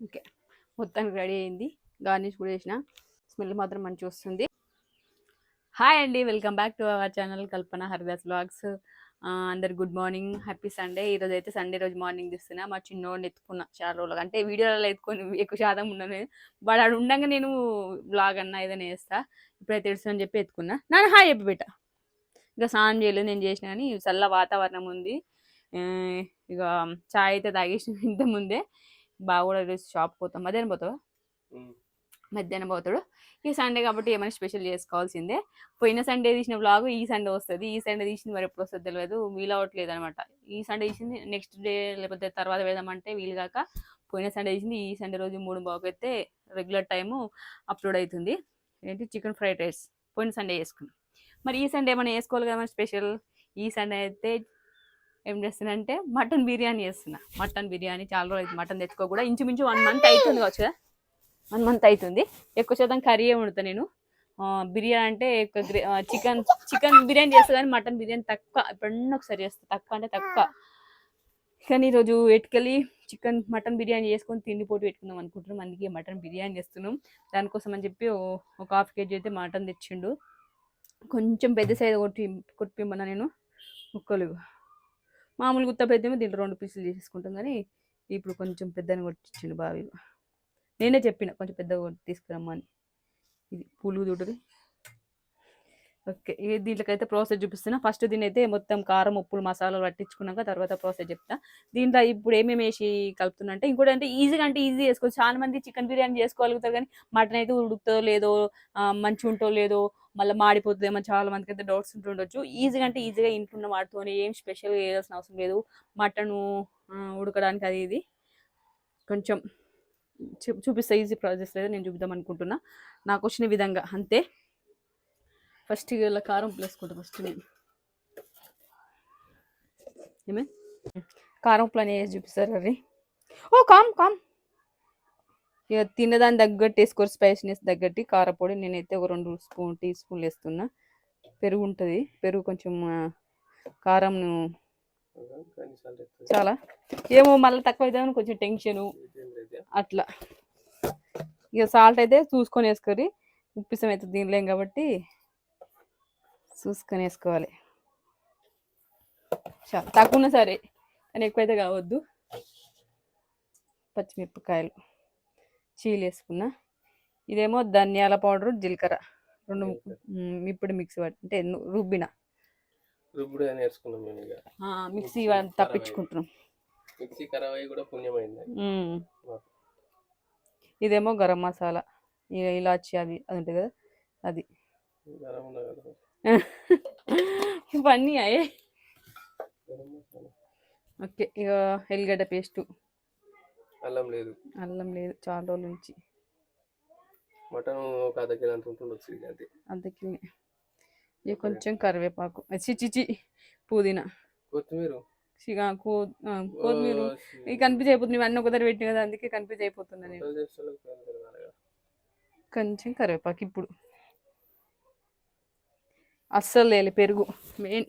Okay. మొత్తానికి ready అయింది. Garnish కూడా చేసిన. స్మెల్ మాత్రం మంచిగా వస్తుంది. హాయ్ అండి. Welcome back to our channel Kalpana Haridas blogs అందరు గుడ్ మార్నింగ్. Happy Sunday. ఈరోజు అయితే సండే రోజు మార్నింగ్ తీస్తున్నా మా చిన్నోడిని ఎత్తుకున్నా చాలా రోజులు. అంటే వీడియోలలో ఎత్తుకొని ఎక్కువ శాతం ఉన్నాను వాడు ఆడు ఉండగా నేను బ్లాగ్ అన్నా ఏదైనా వేస్తా ఇప్పుడైతే తెలుసు అని చెప్పి ఎత్తుకున్నా. నాన్న హాయ్ చెప్పి పెట్ట ఇంకా స్నానం చేయలేదు. నేను చేసిన కానీ చల్ల వాతావరణం ఉంది. ఇక చాయ్ అయితే తాగేసిన ఇంత ముందే. బాగా కూడా ఈరోజు షాప్ పోతాం. మధ్యాహ్నం పోతావా? మధ్యాహ్నం పోతాడు. ఈ సండే కాబట్టి ఏమైనా స్పెషల్ చేసుకోవాల్సిందే. పోయిన సండే తీసిన వ్లాగ్ ఈ సండే వస్తుంది. ఈ సండే తీసింది మరి ఎప్పుడు వస్తుంది తెలియదు వీలు అవ్వట్లేదు అనమాట ఈ సండే తీసింది నెక్స్ట్ డే లేకపోతే తర్వాత వేద్దామంటే వీలు కాక పోయిన సండే తీసింది. ఈ సండే రోజు మూడు బాగు అయితే రెగ్యులర్ టైము అప్లోడ్ అవుతుంది ఏంటి? చికెన్ ఫ్రైడ్ రైస్ పోయిన సండే చేసుకున్నాం. మరి ఈ సండే ఏమైనా వేసుకోవాలి కదా స్పెషల్ ఈ సండే అయితే ఏం చేస్తున్నా మటన్ బిర్యానీ చేస్తున్నా. మటన్ బిర్యానీ చాలా రోజులు అయితే మటన్ తెచ్చుకో కూడా ఇంచుమించు వన్ మంత్ అవుతుంది కావచ్చు కదా? వన్ మంత్ అవుతుంది. ఎక్కువ శాతం కర్రీయే వండుతా నేను. బిర్యానీ అంటే చికెన్ చికెన్ బిర్యానీ చేస్తా కానీ మటన్ బిర్యానీ తక్కువ. ఎప్పుడన్నా ఒకసారి చేస్తా. తక్కువ అంటే తక్కువ. కానీ ఈరోజు ఎటుకెళ్ళి చికెన్ మటన్ బిర్యానీ చేసుకొని తిండి పోటీ పెట్టుకుందాం అనుకుంటున్నాం. అందుకే మటన్ బిర్యానీ చేస్తున్నాం. దానికోసం అని చెప్పి ఒక హాఫ్ కేజీ అయితే మటన్ తెచ్చిండు. కొంచెం పెద్ద సైజు కొట్టి కొట్టిమ్మన్నా నేను ముక్కలు. మామూలు గుత్త పెద్ద దీంట్లో రెండు పీసులు చేసేసుకుంటాం కానీ ఇప్పుడు కొంచెం పెద్దని కొట్టించిండు బావి. నేనే చెప్పిన కొంచెం పెద్దగా తీసుకురమ్మని. ఇది పులుగు చూడరి ఓకే. దీంట్లోకైతే ప్రాసెస్ చూపిస్తున్నా. ఫస్ట్ దీని అయితే మొత్తం కారం ఉప్పులు మసాలాలు పట్టించుకున్నాక తర్వాత ప్రాసెస్ చెప్తా. దీంట్లో ఇప్పుడు ఏమేమి వేసి కలుపుతున్నా అంటే ఇంకోటి అంటే ఈజీగా అంటే ఈజీ చేసుకోవచ్చు. చాలా మంది చికెన్ బిర్యానీ చేసుకోగలుగుతారు కానీ మటన్ అయితే ఉడుకుతో లేదో మంచి మంచిగా ఉంటో లేదో మళ్ళీ మాడిపోతుందేమో చాలా మందికి అయితే డౌట్స్ ఉంటుండొచ్చు ఈజీగా అంటే ఈజీగా ఇంట్లో ఉన్న ఏం స్పెషల్గా వేయాల్సిన అవసరం లేదు. మటన్ ఉడకడానికి అది ఇది. కొంచెం చూ- చూపిస్తా. ఈజీ ప్రాసెస్ లేదా. నేను చూపిద్దాం అనుకుంటున్నా. నాకు వచ్చిన విధంగా. అంతే. ఫస్ట్ ఇలా కారం వేసుకుంటా ఫస్ట్ నేను. ఏమే? కారం ఉప్పులు వేసి చూపిస్తారు అర్రీ ఓ కామ్ కామ్. ఇక తినదాని తగ్గట్టు వేసుకోరు స్పైసీనెస్ తగ్గట్టి కారపొడి నేనైతే ఒక రెండు స్పూన్ టీ స్పూన్లు వేస్తున్నా. పెరుగు ఉంటుంది. పెరుగు కొంచెం కారంను చాలా. ఏమో మళ్ళీ తక్కువ అవుతుందని కొంచెం టెన్షను అట్లా. ఇక సాల్ట్ అయితే చూసుకొని వేసుకోరి ఉప్పిసం అయితే తినలేం కాబట్టి చూసుకొని వేసుకోవాలి చాలా తక్కువ సరే కానీ ఎక్కువైతే కావద్దు. పచ్చిమిరపకాయలు చీలు వేసుకున్నా. ఇదేమో ధనియాల పౌడర్ జీలకర్ర. రెండు ఇప్పుడు మిక్సీ అంటే రుబ్బిన. అని మిక్సీ తప్పించుకుంటున్నాం. ఇదేమో గరం మసాలా ఇక ఇలాచి అది అది ఉంటుంది కదా అది. గరం ఉన్నా కదా. ఇవన్నీ అయ్యే. ఓకే ఇక ఎల్లిగడ్డ పేస్టు. అల్లం లేదు. అల్లం లేదు చాలా రోజుల నుంచి. మటన్ ఒక అర్ధ కిలో అంత ఉంటుండొచ్చు అంతే. అంతకి ఇక కొంచెం కరివేపాకు. చి చి చి పుదీనా. కొత్తిమీర? ఆ, కొత్తిమీర. ఇక కన్ఫ్యూజ్ అయిపోతుంది ఇవన్నీ ఒకదారి పెట్టిన కదా అందుకే కన్ఫ్యూజ్ అయిపోతున్నా నేను. కొంచెం కరివేపాకు ఇప్పుడు. అస్సలు లేదు పెరుగు. మెయిన్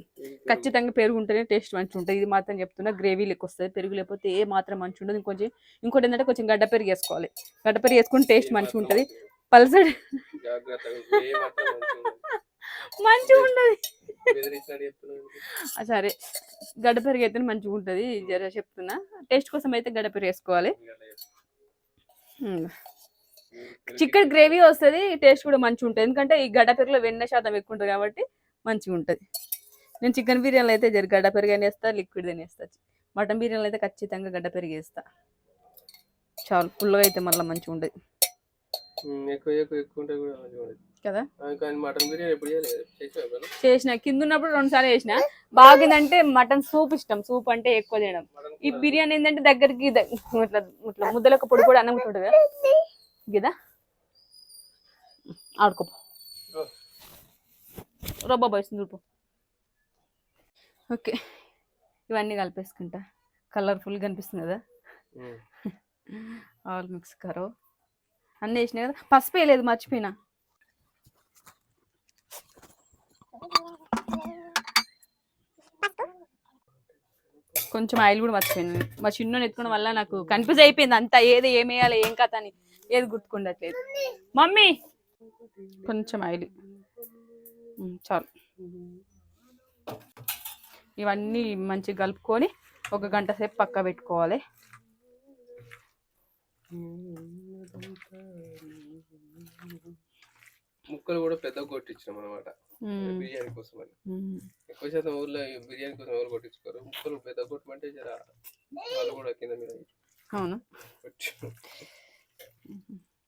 ఖచ్చితంగా పెరుగు ఉంటేనే టేస్ట్ మంచిగా ఉంటుంది. ఇది మాత్రం చెప్తున్నా గ్రేవీ లెక్క వస్తుంది. పెరుగు లేకపోతే ఏ మాత్రం మంచిగా ఉండదు. ఇంకొంచెం ఇంకోటి ఏంటంటే కొంచెం గడ్డ పెరుగు వేసుకోవాలి. గడ్డ పెరుగు వేసుకుంటే టేస్ట్ మంచిగా ఉంటుంది. పల్సడి మంచిగా ఉండదు. సరే. గడ్డ పెరుగు అయితే మంచిగా ఉంటుంది. జర చెప్తున్నా. టేస్ట్ కోసం అయితే గడ్డ పెరుగు వేసుకోవాలి. చికెన్ గ్రేవీ వస్తుంది టేస్ట్ కూడా మంచిగా ఉంటుంది ఎందుకంటే ఈ గడ్డ పెరుగులో వెన్న శాతం ఎక్కువ ఉంటుంది కాబట్టి మంచిగా ఉంటుంది నేను చికెన్ బిర్యానీలో అయితే జర గడ్డ పెరుగు అని వేస్తా లిక్విడ్ అని వేస్తా మటన్ బిర్యానీలో అయితే ఖచ్చితంగా గడ్డ పెరుగు వేస్తా చాలు పుల్లగా అయితే మళ్ళీ మంచిగా ఉంటుంది కదా? చేసిన. కింద ఉన్నప్పుడు రెండు సార్లు చేసిన. బాగుందంటే మటన్ సూప్ ఇష్టం. సూప్ అంటే ఎక్కువ తినడం. ఈ బిర్యానీ ఏంటంటే దగ్గరికి ఇట్లా ముద్దలకు పొడి కూడా అన్నం ఉంటుంది కదా. కదా ఆడుకోపో రబ్బా బాయ్స్ చూపు ఓకే. ఇవన్నీ కలిపేసుకుంటా. కలర్ఫుల్ కనిపిస్తుంది కదా. ఆల్ మిక్స్ కరో. అన్నీ వేసినా కదా? పసుపు వేయలేదు మర్చిపోయినా. కొంచెం ఆయిల్ కూడా మర్చిపోయాను. మా చిన్న ఎత్తుకోవడం వల్ల నాకు కన్ఫ్యూజ్ అయిపోయింది. అంతా ఏది ఏం వేయాలి ఏం కథ అని. ఏది గుర్తుకుండట్లేదు. మమ్మీ! కొంచెం ఆయిల్ ఉమ్, చాలు. ఇవన్నీ మంచిగా కలుపుకొని ఒక గంట సేపు పక్క పెట్టుకోవాలి. ముక్కలు కూడా పెద్ద కొట్టించినాం అనమాట బిర్యానీ కోసం అని. ఎక్కువ శాతం ఊర్లో బిర్యానీ కోసం ఎవరు కొట్టించుకోరు. ముక్కలు పెద్ద కొట్టమంటే జర వాళ్ళు కూడా కింద మీద అవును.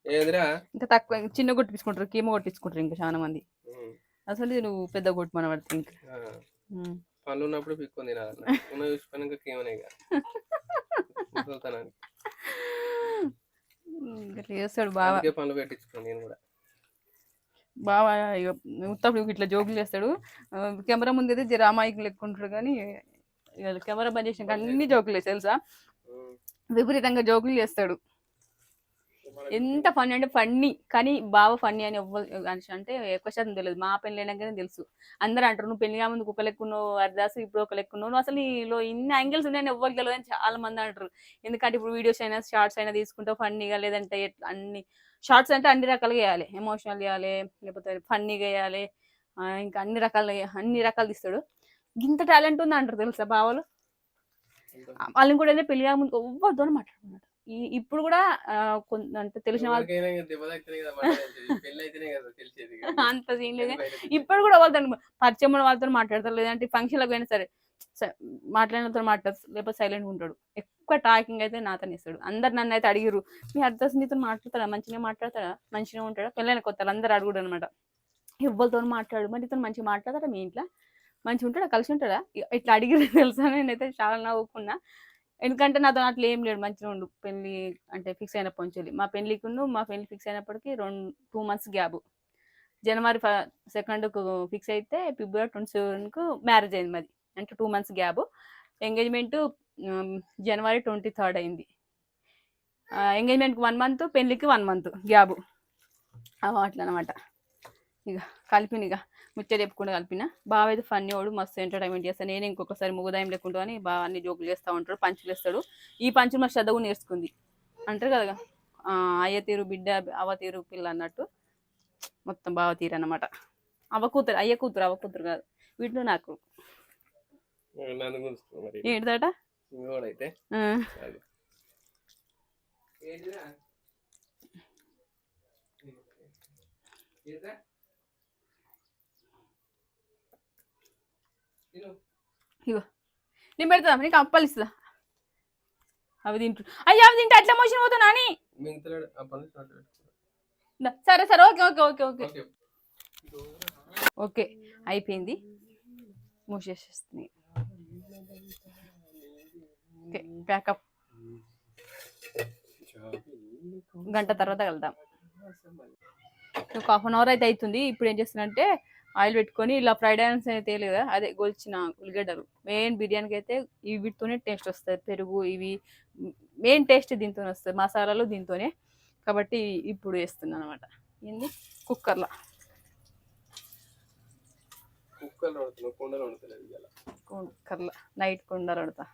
ఏదిరా? ఇంకా తక్కువ చిన్న కొట్టించుకుంటారు కీమ కొట్టించుకుంటారు ఇంకా చాలా మంది. అసలు ఇది నువ్వు పెద్ద కొట్టుమని పడుతుంది ఇంకా. పనులు ఉన్నప్పుడు పిక్కొని తినాలన్న ఉన్న కేమనే ఇక. ఇంకా చేస్తాడు బాగా పనులు పెట్టించుకున్నాను నేను కూడా. బాగా ఇక ఉత్తప్పుడు ఇట్లా జోకులు చేస్తాడు. కెమెరా ముందు అయితే జర అమాయకులు ఎక్కువ ఉంటాడు కానీ కెమెరా బంద్ చేసినాక అన్ని జోకులు తెలుసా? విపరీతంగా జోకులు చేస్తాడు. ఎంత ఫన్నీ అంటే ఫన్నీ కానీ బాగా ఫన్నీ అని ఎవ్వరు అని అంటే ఎక్కువ శాతం తెలియదు. మా పెళ్ళి అయినాకనే తెలుసు. అందరూ అంటారు నువ్వు పెళ్ళి ముందు ఒక లెక్కున్నావు అర్దాసు ఇప్పుడు ఒక లెక్కున్నావు నువ్వు అసలు నీలో ఇన్ని యాంగిల్స్ ఉన్నాయని ఎవ్వరికి తెలియదు అని చాలా మంది అంటారు. ఎందుకంటే ఇప్పుడు వీడియోస్ అయినా షార్ట్స్ అయినా తీసుకుంటావు ఫన్నీగా లేదంటే అన్ని షార్ట్స్ అంటే అన్ని రకాలుగా వేయాలి ఎమోషనల్ చేయాలి లేకపోతే ఫన్నీగా వేయాలి ఇంకా అన్ని రకాలు అన్ని రకాలు తీస్తాడు. ఇంత టాలెంట్ ఉంది అంటారు తెలుసా బావలు? వాళ్ళని కూడా పెళ్ళి ముందు ఎవ్వరితో మాట్లాడుకున్నాడు ఇప్పుడు కూడా అంటే తెలిసిన వాళ్ళు. అంత సీన్ లేదు. ఇప్పుడు కూడా వాళ్ళతో పరిచయం ఉన్న వాళ్ళతో మాట్లాడతారు లేదంటే ఫంక్షన్లకు పోయినా సరే మాట్లాడినతో మాట్లాడతారు లేకపోతే సైలెంట్ ఉంటాడు. ఎక్కువ టాకింగ్ అయితే నాతోనే ఇస్తాడు అందరు నన్ను అయితే అడిగిరు మీ అర్థం నీతో మాట్లాడతాడా మంచిగా మాట్లాడతాడా మంచిగా ఉంటాడా? పెళ్ళైన కొత్త అందరు అడుగుడు అనమాట ఎవ్వరితో మాట్లాడు మరి ఇతను మంచిగా మాట్లాడతాడా మీ ఇంట్లో? మంచిగా ఉంటాడా? కలిసి ఉంటాడా? ఇట్లా అడిగిరు తెలుసా? నేనైతే చాలా నవ్వుకున్నా. ఎందుకంటే నాతో అట్లా ఏం లేడు. మంచిగా ఉండు. పెళ్ళి అంటే ఫిక్స్ అయిన నుంచి మా పెళ్ళికి మా పెళ్ళి ఫిక్స్ అయినప్పటికీ రెండు టూ మంత్స్ గ్యాప్. జనవరి సెకండ్కు ఫిక్స్ అయితే ఫిబ్రవరి ట్వంటీ సెవెన్కు మ్యారేజ్ అయింది మాది. అంటే టూ మంత్స్ గ్యాప్. ఎంగేజ్మెంట్ జనవరి ట్వంటీ థర్డ్ అయింది. ఎంగేజ్మెంట్కి వన్ మంత్ పెళ్ళికి వన్ మంత్ గ్యాబు అట్లా అనమాట ఇక కలిపినిగా. ముచ్చట చెప్పుకుంటూ కలిపిన. బాగా అయితే ఫన్నీ వాడు మస్తు ఎంటర్టైన్మెంట్ చేస్తాను నేను ఇంకొకసారి ముగుదాయం లేకుండా అని బాగా అన్ని జోకులు చేస్తూ ఉంటాడు పంచులు వేస్తాడు. ఈ పంచులు మా శ్రద్ధ కూడా నేర్చుకుంది. అంటారు కదా ఆ, అయ్య తీరు బిడ్డ అవ తీరు పిల్ల అన్నట్టు మొత్తం బావ తీరు అన్నమాట. అవ్వ కూతురు అయ్య కూతురు అవ్వ కూతురు కాదు. వీటిలో నాకు. ఏంటిదట? మీ వాడైతే ఆ, అది. ఏంటిరా? ఏంటిరా? తిను. ఇగో. నేను పెడతా నీకు అప్పలు ఇస్తుందా అవి తింటు. అయ్యో అవి తింటే అట్లా మోషన్ పోతున్నా అని? సరే సరే okay okay okay okay. Okay. అయిపోయింది. మూసేసేస్తుంది ఓకే ప్యాకప్. గంట తర్వాత వెళ్దాం ఒక హాఫ్ అన్ అవర్ అయితే అవుతుంది. ఇప్పుడు ఏం చేస్తున్నంటే ఆయిల్ పెట్టుకొని ఇలా ఫ్రైడ్ ఆనియన్స్ అయితే కదా అదే గొలిచిన ఉల్లిగడ్డలు. మెయిన్ బిర్యానీకి అయితే ఇవి వీటితోనే టేస్ట్ వస్తుంది. పెరుగు ఇవి మెయిన్ టేస్ట్ దీంతోనే వస్తుంది. మసాలాలు దీంతోనే. కాబట్టి ఇప్పుడు వేస్తున్నాను అనమాట ఏంది? కుక్కర్లో. కుక్కర్లో నైట్ కుండలు పెడతా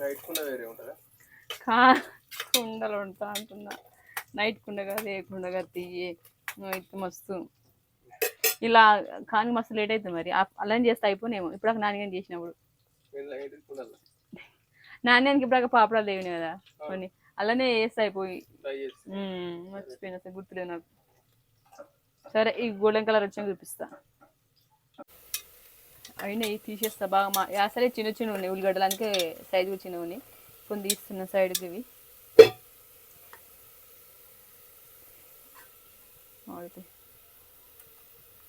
నైట్ కుండ వేరే ఉంటుందా? కా కుండలు వండుతా అంటున్నా. నైట్ కుండ కాదు ఏ కుండ కాదు తీయి అయితే మస్తు. ఇలా కానీ మస్తు లేట్ అవుతుంది మరి. అలానే చేస్తే అయిపోనేమో. ఇప్పుడు నాన్నగాని చేసినప్పుడు. నేను నైట్ కుండలు నాణ్యానికి ఇప్పుడు పాపడాలు లేవినాయి కదా కొన్ని. అలానే వేస్తే అయిపోయి. మర్చిపోయినా అసలు గుర్తులేదు నాకు. సరే ఈ గోల్డెన్ కలర్ వచ్చాక చూపిస్తా. అయినాయి తీసేస్తా. బాగా మా అసలే చిన్న చిన్న ఉన్నాయి ఉల్లిగడ్డలు. అందుకే సైజు చిన్న ఉన్నాయి. కొన్ని తీస్తున్నా సైడ్కి ఇవి. మాడితే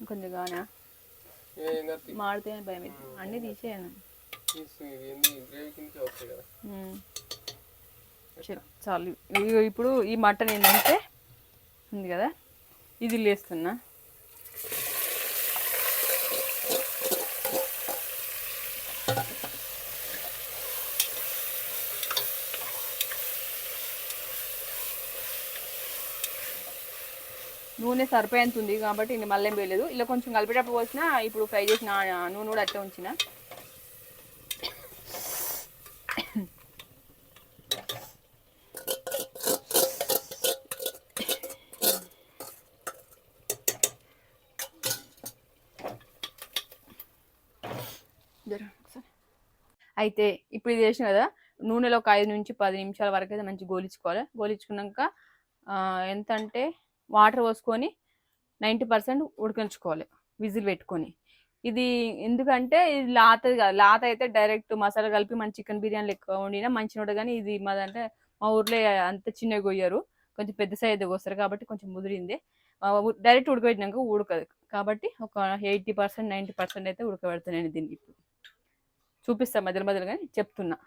కొంచెం కానా మాడితే అని భయం అన్నీ తీసేయను. చాలు. ఇప్పుడు ఈ మటన్ ఏంటంటే ఉంది కదా? ఇది లేస్తున్నా. నూనె సరిపోయేంత ఉంది కాబట్టి ఇంక మళ్ళీ ఏం వేయలేదు. ఇలా కొంచెం కలిపేటప్పుడు పోసిన ఇప్పుడు ఫ్రై చేసిన నూనె కూడా అట్లా ఉంచిన. అయితే ఇప్పుడు ఇది చేసిన కదా నూనెలో ఒక ఐదు నుంచి పది నిమిషాల వరకు అయితే మంచి గోలించుకోవాలి. గోలించుకున్నాక ఎంత అంటే వాటర్ పోసుకొని నైంటీ పర్సెంట్ ఉడికించుకోవాలి విజిల్ పెట్టుకొని. ఇది ఎందుకంటే ఇది లాతది కాదు లాత అయితే డైరెక్ట్ మసాలా కలిపి మన చికెన్ బిర్యానీ లెక్క వండినా మంచిగా ఉండదు కానీ ఇది మాదంటే మా ఊర్లో అంత చిన్నగా కొయ్యారు కొంచెం పెద్ద సైజ్ కోస్తారు కాబట్టి కొంచెం ముదిరింది. డైరెక్ట్ ఉడకబెట్టినాక ఉడకదు కాబట్టి ఒక ఎయిటీ పర్సెంట్ నైంటీ పర్సెంట్ అయితే ఉడకబెడతాను దీన్ని ఇప్పుడు. చూపిస్తాను మధ్యలో మధ్యలో కానీ చెప్తున్నా.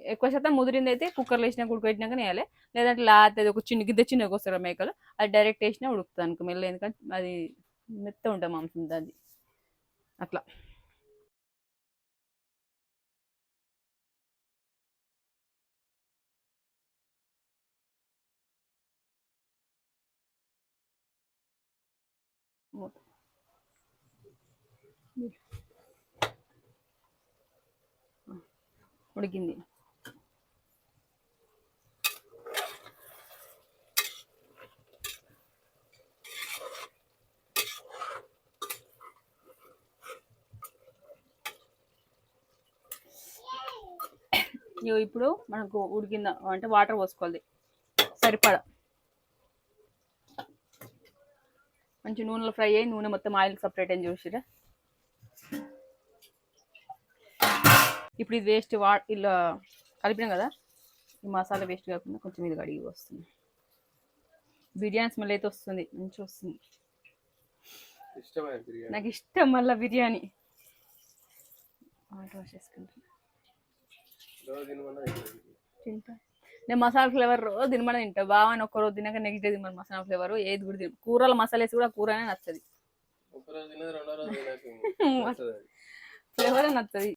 ఎక్కువ శాతం ముదిరింది అయితే కుక్కర్లో వేసినాక ఉడకబెట్టినాక వేయాలి. లేదంటే లాతది ఒక చిన్న గిద్ద చిన్నగా వస్తారు మేకలు. అది డైరెక్ట్ వేసినా ఉడుకుతుంది అనుకో మెల్ల ఎందుకంటే అది మెత్త ఉంటుంది మాంసం దాన్ని. అట్లా. ఉడికింది ఇగో ఇప్పుడు మనకు ఉడికింద అంటే వాటర్ పోసుకోవాలి. సరిపడా. మంచి నూనెలో ఫ్రై అయ్యి నూనె మొత్తం ఆయిల్ సపరేట్ అని చూసిరా ఇప్పుడు ఇది వేస్ట్ వా ఇలా కలిపినాం కదా ఈ మసాలా వేస్ట్ కాకుండా కొంచెం ఇది కడిగి వస్తుంది బిర్యానీ స్మెల్ అయితే వస్తుంది మంచిగా వస్తుంది. నాకు ఇష్టం మళ్ళీ బిర్యానీ. వాటర్ వాష్ తింటా. నేను మసాలా ఫ్లేవర్ రోజు తినమని తింటా. బాగా అని ఒక్క రోజు తిన్నాక నెక్స్ట్ డే తినమని మసాలా ఫ్లేవర్. ఏది కూడా తిన కూరల మసాలా వేసి కూడా కూరనే నచ్చది. తినకు. ఫ్లేవర్ నచ్చది.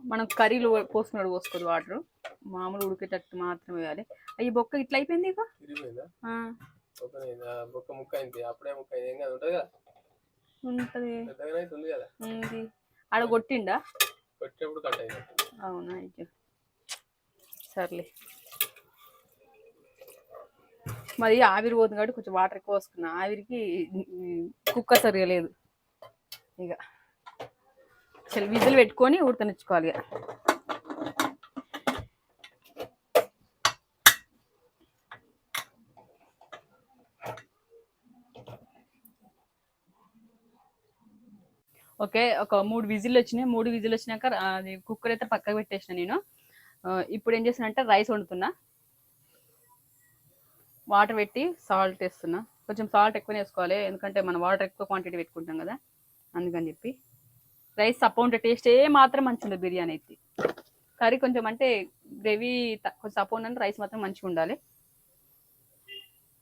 మనం కర్రీలు పోసుకున్నాడు పోసుకోదు వాటర్. మామూలు ఉడికేటట్టు మాత్రమే వేయాలి అయ్యి బొక్క ఇట్లా అయిపోయింది ఇక? బొక్క ముక్క అయింది. అప్పుడే ముక్క అయింది. ఏం కాదు ఉంటుంది కదా? ఉంటది. ఉంది ఆడ కొట్టిండా? కొట్టేప్పుడు కట్ అవునా అయ్యో సర్లే. మరి ఆవిరి పోతుంది కాబట్టి కొంచెం వాటర్ ఎక్కువ వస్తున్నా ఆవిరికి కుక్కర్ సరిగా లేదు. ఇక. చల్ విజిల్ పెట్టుకొని ఉడకనిచ్చుకోవాలి ఇక. ఓకే ఒక మూడు విజిల్ వచ్చినాయి. మూడు విజిల్ వచ్చినాక అది కుక్కర్ అయితే పక్కకు పెట్టేసిన నేను. ఇప్పుడు ఏం చేసానంటే రైస్ వండుతున్నా. వాటర్ పెట్టి సాల్ట్ వేస్తున్నా. కొంచెం సాల్ట్ ఎక్కువనే వేసుకోవాలి. ఎందుకంటే మనం వాటర్ ఎక్కువ క్వాంటిటీ పెట్టుకుంటాం కదా. అందుకని చెప్పి. రైస్ సప్ప ఉంటే టేస్ట్ ఏ మాత్రం మంచి ఉండదు బిర్యానీ అయితే. కర్రీ కొంచెం అంటే గ్రేవీ కొంచెం సప్ప ఉందంటే రైస్ మాత్రం మంచిగా ఉండాలి.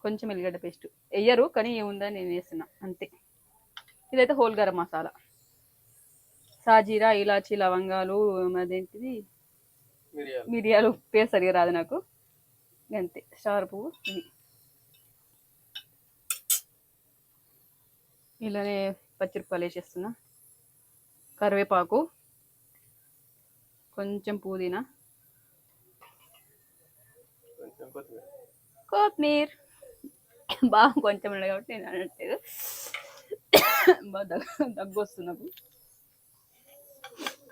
కొంచెం ఎల్లిగడ్డ పేస్ట్. వేయరు కానీ ఏముందని నేను వేస్తున్నా. అంతే. ఇదైతే హోల్ గరం మసాలా. సాజీరా ఇలాచి లవంగాలు అదేంటిది? మిరియాలు. పేరు సరిగా రాదు నాకు. అంతే స్టార్ పువ్వు ఇది. ఇలానే పచ్చిమిరపకాయలు వేసేస్తున్నా. కరివేపాకు. కొంచెం పుదీనా. కొత్తిమీర. బాగా కొంచెం ఉండే కాబట్టి నేను అనట్లేదు. బాగా దగ్గు దగ్గు వస్తుంది నాకు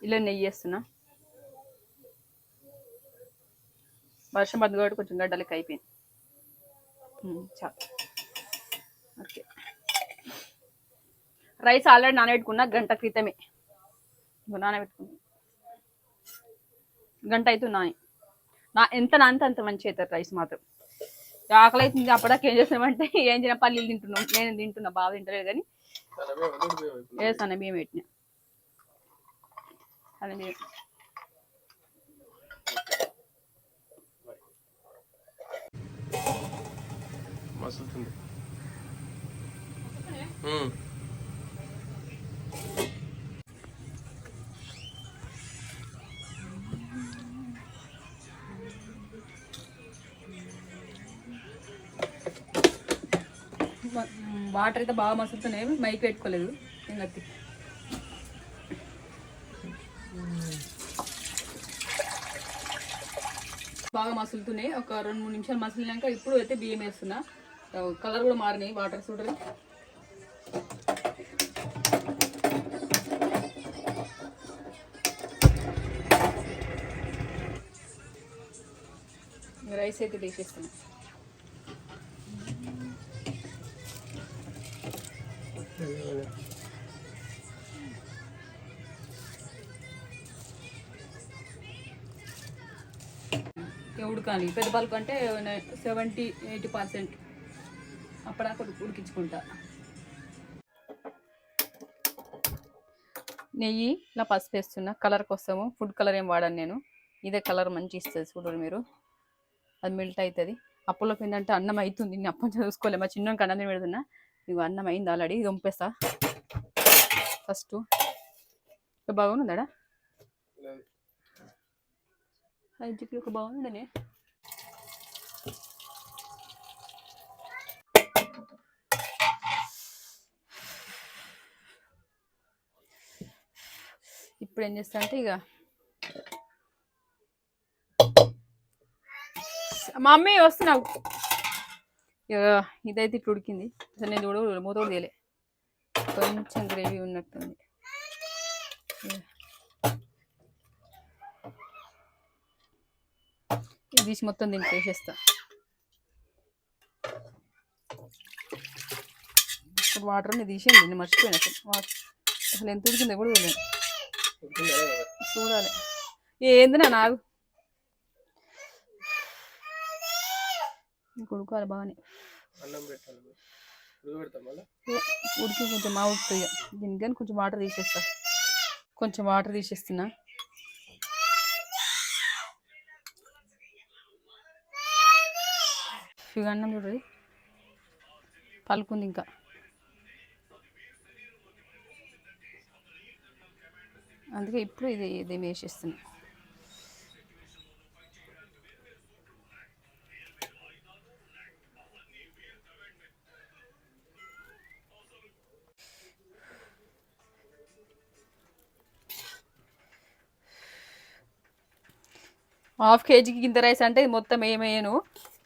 ఇలా నెయ్యి వేస్తున్నా. వర్షం పడుతుంది కాబట్టి కొంచెం గడ్డలకి అయిపోయింది. చాలు. ఓకే. రైస్ ఆల్రెడీ నానబెట్టుకున్నా గంట క్రితమే. నానబెట్టుకున్నా. గంట అవుతుంది నాని. నా ఎంత నానితే అంత మంచి అవుతుంది రైస్ మాత్రం. ఆకలి అవుతుంది అప్పటిదాకా ఏం చేస్తామంటే ఏం చేసిన పల్లీలు తింటున్నాం. నేను తింటున్నా బాగా తింటలేదు కానీ. సన్న బియ్యం పెట్టిన. అని మసులుతుంది వాటర్ అయితే బాగా మసులుతున్నాయి మైక్ పెట్టుకోలేదు. ఇంకా బాగా మసులుతున్నాయి. ఒక రెండు మూడు నిమిషాలు మసిలినాక ఇప్పుడు అయితే బియ్యం వేస్తున్నా. కలర్ కూడా మారినాయి. వాటర్ చూడరు రైస్ అయితే తీసేస్తున్నా. ఇక ఉడకాలి. పెద్ద పలుకు అంటే సెవెంటీ ఎయిటీ పర్సెంట్. అప్పటిదాకా ఉడికి- ఉడికించుకుంటా. నెయ్యి ఇలా పసుపు వేస్తున్నా. కలర్ కోసము ఫుడ్ కలర్ ఏం వాడాను నేను. ఇదే కలర్ మంచి ఇస్తుంది చూడండి మీరు. అది మెల్ట్ అవుతుంది. అప్పులోకి ఏంటంటే అన్నం అవుతుంది నేను అప్పని చూసుకోలే. మా చిన్న అన్నం తిని పెడుతున్నా. ఇక అన్నం అయింది ఆల్రెడీ. ఇది వంపేస్తా. ఫస్ట్. బాగుందాడా అది ఒక బాగుండనే ఇప్పుడు ఏం చేస్తా అంటే ఇక మమ్మీ వస్తున్నావు ఇక ఇదైతే ఇప్పుడు ఉడికింది. అసలు నేను చూడ మూతోడు కూడా కొంచెం గ్రేవీ ఉన్నట్టుంది. ఇది తీసి మొత్తం దీనికి వేసేస్తా. ఇప్పుడు వాటర్ తీసేయండి నేను మర్చిపోయాను అసలు. వాటర్ అసలు ఎంత ఉడికిందో కూడా తెలియదు. చూడాలి. ఏంది నా నాకు ఉడకాలి బాగానే. అన్నం పెట్టాలి ఉడక కొంచెం మా ఉడుకుతుంది దీనికి కానీ కొంచెం వాటర్ తీసేస్తా. కొంచెం వాటర్ తీసేస్తున్నా. ఇక అన్నం చూడండి పలుకుంది ఇంకా. అందుకే ఇప్పుడు ఇది ఇది వేసేస్తున్నా. హాఫ్ కేజీకి గింత రైస్ అంటే మొత్తం ఏమేయను?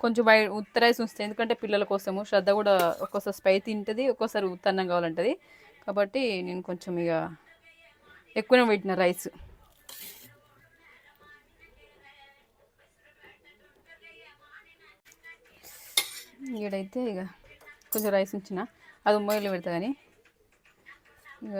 కొంచెం బయ ఉత్త రైస్ ఉంచుతాయి. ఎందుకంటే పిల్లల కోసము శ్రద్ధ కూడా ఒక్కోసారి స్పై తింటుంది ఒక్కోసారి ఉత్తన్నం కావాలంటది. కాబట్టి నేను కొంచెం ఇక ఎక్కువనే పెట్టిన రైస్. ఈడైతే ఇక కొంచెం రైస్ ఉంచిన. అది ఉమ్మగిలి పెడతా కానీ ఇక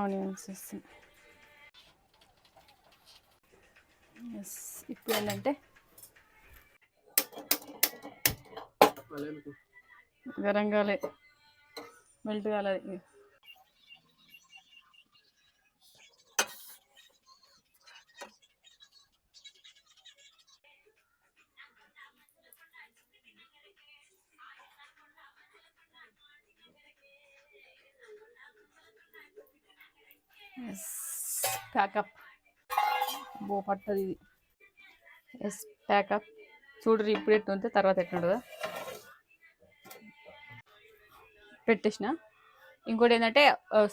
ఆనియన్స్ వేస్తాను ఎస్ ఇప్పుడు ఏంటంటే మళ్ళీ ఎందుకు? గరం కాలే మెల్ట్ కాలేదు ఎస్ ప్యాకప్ బో పట్టదు ఇది. ఎస్ ప్యాకప్ చూడరు ఇప్పుడు ఎట్టు ఉంటే తర్వాత ఎట్టుండదా పెట్టేసిన. ఇంకోటి ఏంటంటే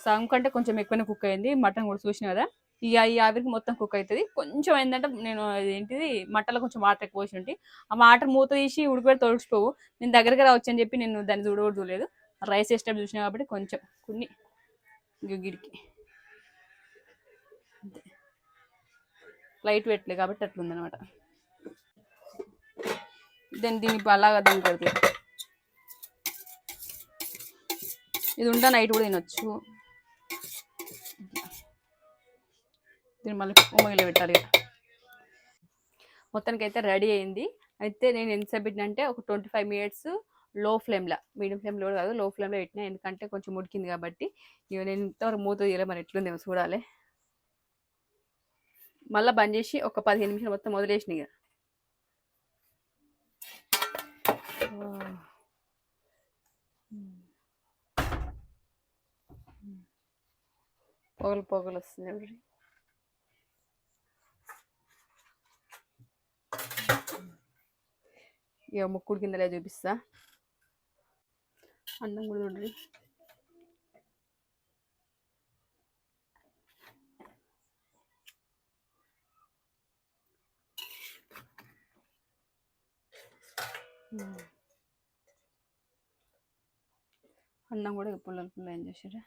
సగం కంటే కొంచెం ఎక్కువనే కుక్ అయింది. మటన్ కూడా చూసిన కదా. ఈ ఈ ఆవిరికి మొత్తం కుక్ అవుతుంది. కొంచెం ఏంటంటే నేను ఏంటిది మటన్లో కొంచెం వాటర్ ఎక్కువ పోసి ఉంటే ఆ వాటర్ మూత తీసి ఉడికిపోయి తొడిచిపోవు నేను దగ్గరికి రావచ్చు అని చెప్పి నేను దాన్ని చూడకూడదు చూడలేదు. రైస్ వేసేటప్పుడు చూసిన కాబట్టి కొంచెం కొన్ని గిడికి. లైట్ పెట్టలేదు కాబట్టి అట్లుందనమాట దెన్ దీన్ని అలాగా దాన్ని కడితే ఇది ఉంటా నైట్ కూడా తినొచ్చు. దీన్ని మళ్ళీ ఉమ్మగిలో పెట్టాలి మొత్తానికి అయితే రెడీ అయింది. అయితే నేను ఎంతసేపు పెట్టినంటే ఒక ట్వంటీ ఫైవ్ మినిట్స్లో. ఫ్లేమ్లో మీడియం ఫ్లేమ్లో కూడా కాదు లో ఫ్లేమ్లో పెట్టినా. ఎందుకంటే కొంచెం ఉడికింది కాబట్టి. ఇక నేను ఇంతవరకు మూత తీయలే మరి ఎట్లుందేమో చూడాలి. మళ్ళీ బంద్ చేసి ఒక పదిహేను నిమిషాలు మొత్తం వదిలేసిన ఇక. పొగలు పొగలు వస్తుంది చూడండి ఇక ముక్కుడు కిందలే చూపిస్తా అన్నం కూడా చూడండి అన్నం కూడా పుల్లలు పుల్ల ఏం చేసారా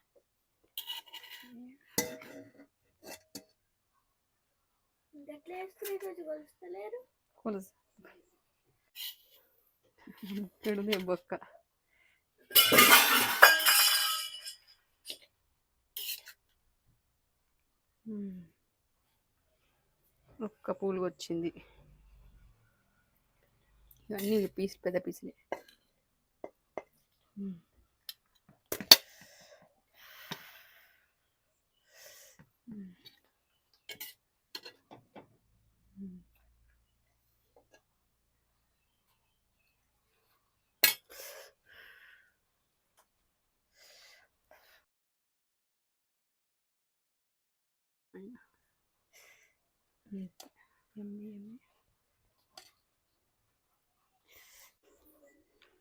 కొలుసు తిడుదే బొక్క. ఒక్క పూలు వచ్చింది. ఇవన్నీ పీస్ పెద్ద పీసులే. ఇంత యమ్మీ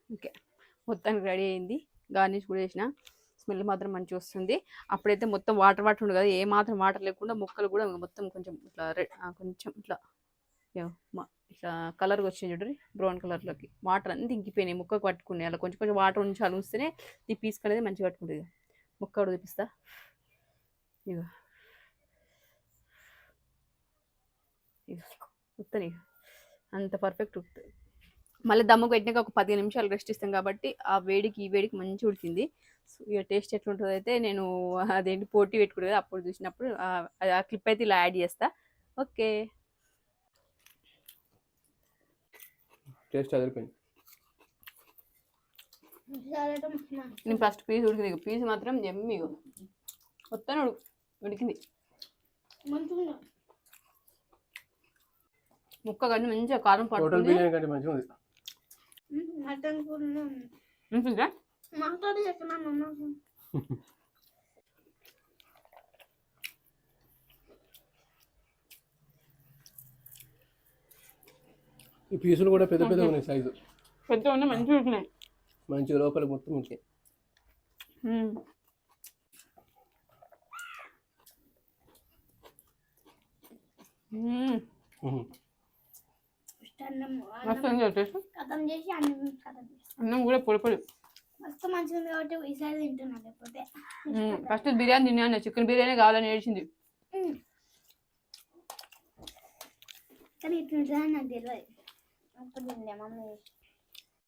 ఓకే. మొత్తానికి రెడీ అయింది. గార్నిష్ కూడా చేసిన. స్మెల్ మాత్రం మంచిగా వస్తుంది. అప్పుడైతే మొత్తం వాటర్ వాటర్ ఉండదు కదా ఏ మాత్రం వాటర్ లేకుండా మొక్కలు కూడా మొత్తం కొంచెం ఇట్లా రెడ్ కొంచెం ఇట్లా యో, ఇట్లా కలర్గా వచ్చింది చూడండి బ్రౌన్ కలర్లోకి వాటర్ అన్నీ ఇంకిపోయినాయి ముక్కకు పట్టుకున్నాయి. అలా కొంచెం కొంచెం వాటర్ ఉంచాలి ఉంచితేనే ఈ పీస్ అనేది మంచిగా పట్టుకుంటుంది. ముక్క కూడా చూపిస్తా ఇగో ఇగో ఉత్తని. అంత పర్ఫెక్ట్ ఉడుకుతుంది మళ్ళీ దమ్ముకు పెట్టినాక ఒక పదిహేను నిమిషాలు రెస్ట్ ఇస్తాం కాబట్టి ఆ వేడికి ఈ వేడికి మంచిగా ఉడికింది. సో ఇక టేస్ట్ ఎట్లుంటుందో అయితే నేను అదేంటి పోటీ పెట్టుకుంటుంది కదా అప్పుడు చూసినప్పుడు ఆ- ఆ క్లిప్ అయితే ఇలా యాడ్ చేస్తా. ఓకే. టేస్ట్ అదిరిపోయింది. నేను ఫస్ట్ పీస్ ఉడికింది ఇక పీస్ మాత్రం ఇగో. మొత్తం ఉడు ఉడికింది. మంచిగా ముక్క కానీ మంచిగా కారం హోటల్ పడుతుంది బిర్యానీ కంటే మంచిగా ఉంది. మటన్ మాట్లాడి ఈ పీసులు కూడా పెద్ద పెద్ద ఉన్నాయి సైజు. పెద్ద ఉన్నాయి మంచిగా ఉడికినాయి మంచిగా లోపల మొత్తం ఉంటాయి మ్మ్. మ్మ్. అన్నం మస్తు ఉంది కదా టేస్ట్ కథం చేసి అన్నం కథం అన్నం కూడా పొడి పొడి. మస్తు మంచిగా ఉంది కాబట్టి ఈసారి లేకపోతే ఫస్ట్ బిర్యానీ తిన్నాను చికెన్ బిర్యానీ కావాలని ఏడ్చింది. కానీ ఇట్లుంటుందని నాకు తెలియదు అప్పుడు తిండే మమ్మీ.